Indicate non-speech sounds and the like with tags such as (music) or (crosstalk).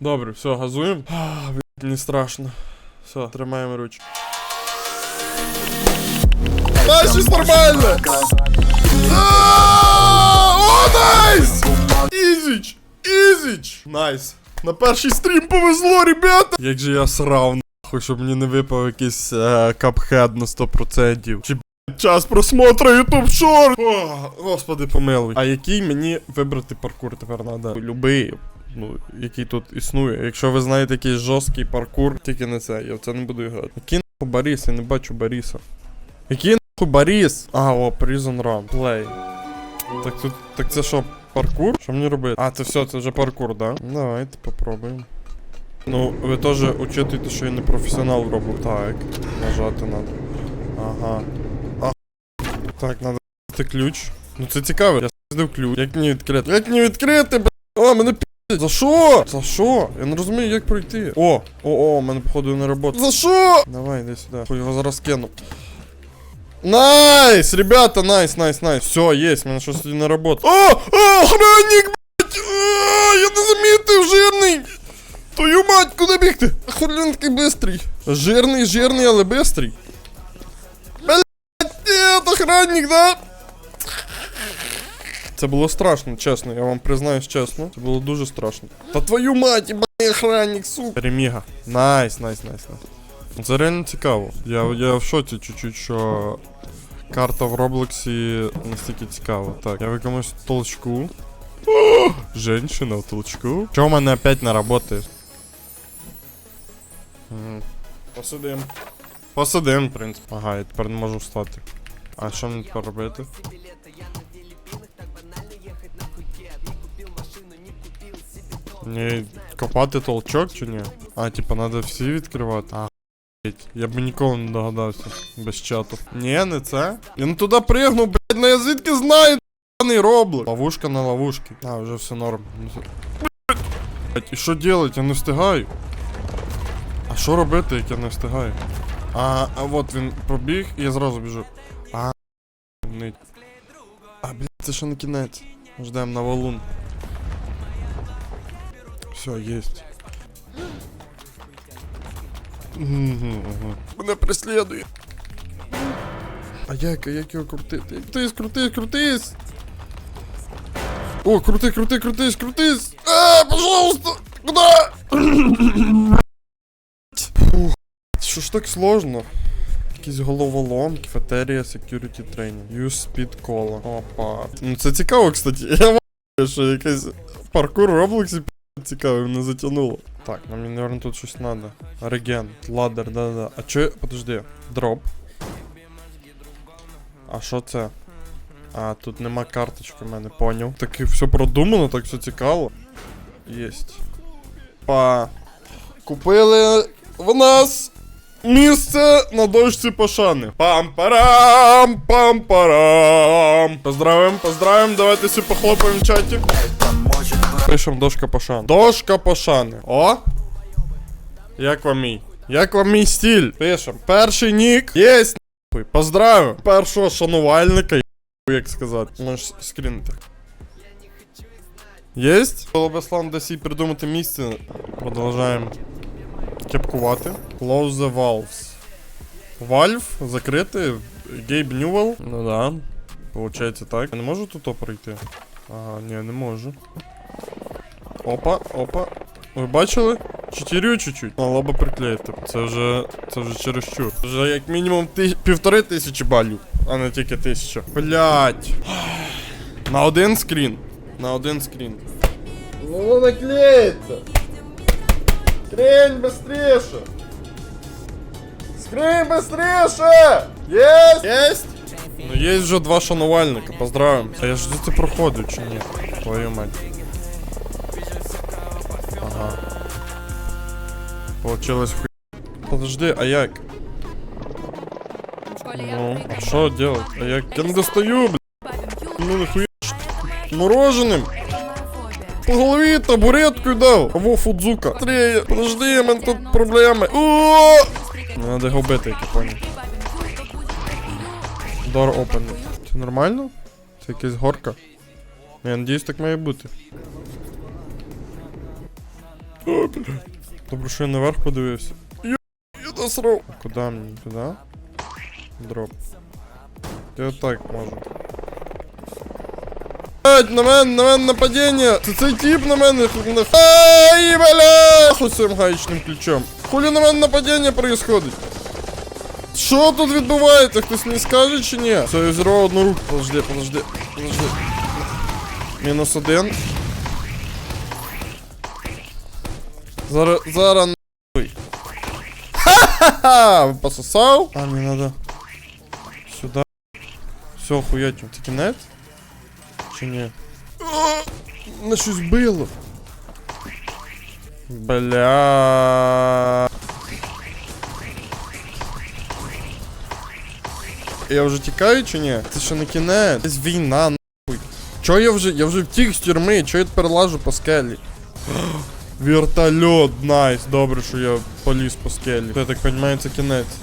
Добре, все, газуємо. Не страшно. Все, тримаємо ручку. Щось нормально! О, найс! Ізіч! Ізіч! Найс! На перший стрім повезло, ребята! Як же я срав, нахуй, щоб мені не випав якийсь е, капхед на 100%. Чи час просмотру YouTube Short! О, господи помилуй. А який мені вибрати паркур тепер надо? Любий. Ну, який тут існує. Якщо ви знаєте якийсь жорсткий паркур, тільки не це, я в це не буду грати. Який нахуй Борис, я не бачу Бориса. Який нахуй Борис? А, о, Prison Run. Play. Так тут, так це що, паркур? Що мені робити? А, це все, це вже паркур, да? Давайте попробуємо. Ну, ви теж учитуйте, що я не професіонал в роблю. Так, нажати надо. Ага. А. Так, надо ключ. Ну це цікаво, я здав ключ. Як мені відкрити? Як мені відкрити, б***? О, мене пі***ять. За що? За що? Я не розумію, як пройти. О, о, о, мене походу не робота. За що? Давай, іди сюди. Хуй його зараз кину. Найс, ребята, найс, найс, найс. Все, есть, мене щось не работає. О, о, охранник, блядь! А, я не замітив, жирний! Твою мать, куди бігти? Він такий бистрий. Жирний, жирний, але бистрий. Блядь, нет, охранник, да? Це було страшно, чесно, я вам признаюсь чесно. Це було дуже страшно. Та твою мать, ебаний охранник, сука. Переміга. Найс, найс, найс, найс. Це реально цікаво. Я, я в шоці чуть-чуть, що карта в Роблоксі настільки цікава. Так, я якомусь толчку. О, (gasps) Женщина в толчку. Чого в мене опять не работає? Посидим. Посидим, в принципі. Ага, я тепер не можу встати. А що мені тепер робити? Мені копати толчок чи ні? А, типа, надо всі відкривати. А, я б ніколи не догадався. Без чату. Ні, не це. Я не туди пригнув, блять, ну я звідки знаю, не роблю. Ловушка на ловушці. А, вже все норм. Блять, і що делать? Я не встигаю. А що робити, як я не встигаю? А, а от він пробіг, і я зразу біжу. А, нить. А, блять, це ще не кінець. Ждем на валун. Все, есть. Мене преслідує. А як, а як його крутити? Крутись, крутись, крутись! О, крути, крути, крутись, крутись! А, пожалуйста! Куда? Фух, що ж так сложно? Якісь головоломки, кафетерія, security training. Use speed cola. Опа. Ну це цікаво, кстати. Я (laughs) що якийсь паркур в Роблоксі Цікаво, мене затягнуло. Так, нам, наверное, тут щось надо. Реген, ладер, да-да. А чо, подожди, дроп. А що це? А, тут нема карточки в мене, поняв. Так і все продумано, так все цікаво. Єсть. Па. Купили в нас місце на дошці пошани. Пам-парам, пам-парам. Поздравим, поздравим, давайте всі похлопаємо в чаті. Пишем дошка пошани. Дошка пошани. О! Як вам мій? Як вам мій стиль? Пишем. Перший нік. Єсть нахуй. Поздравив. Першого шанувальника, як сказати. Можеш скрінити. Єсть? Славно десь і придумати місце. Продовжаємо кепкувати. Close the valves. Valve закрити. Гейб Ньювел. Ну да. Получається так. Я не можу тут пройти? Ага, ні, не можу. Опа, опа. Ви бачили? Чотирю чуть-чуть. Мало би приклеїти. Це вже. Це вже чересчур. Вже як мінімум ти... півтори тисячі балів, а не тільки тисяча. Блять. На один скрін. На один скрін. Ну наклеїться. Скрінь быстріше. Скрінь быстріше! Єсть! Єсть! Ну є вже два шанувальника, поздравим. А я ж це проходив чи ні? Твою мать. Получилось хуй. Подожди, а як? Ну, а що делать? А? Я не достаю, блядь. Ну нахуя мороженим. По голові табуреткою дав. Во Фудзука. Три, подожди, у мене тут проблеми. О! Надо його бити, я понял. Door open. Це нормально? Це якась горка? Я надіюсь, так має бути. Добре, що я наверх подивився. Я, я насрав. Куди мені? Туди? Дроп. Я так можу. На мене, на мене нападіння! Це цей тип на мене на... Ай, бля! Хуй цим гаечним ключом. Хулі на мене нападіння происходить? Що тут відбувається? Хтось не скаже чи ні? Все, я зірвав одну руку. Подожди, подожди, подожди. Мінус один. Зараз, зараз нахуй. Ха-ха-ха! Пососав? А, мені надо сюди. Все, охуєть, це кінець? Чи ні? На щось било. Бля. Я вже тікаю чи ні? Це ще не кінець. Це війна, нахуй. Чо я вже. Я вже втік з тюрми, чо я тепер лажу по скелі? Вертольот, найс. Добре, що я поліз по скелі. Я так розумію, це кінець.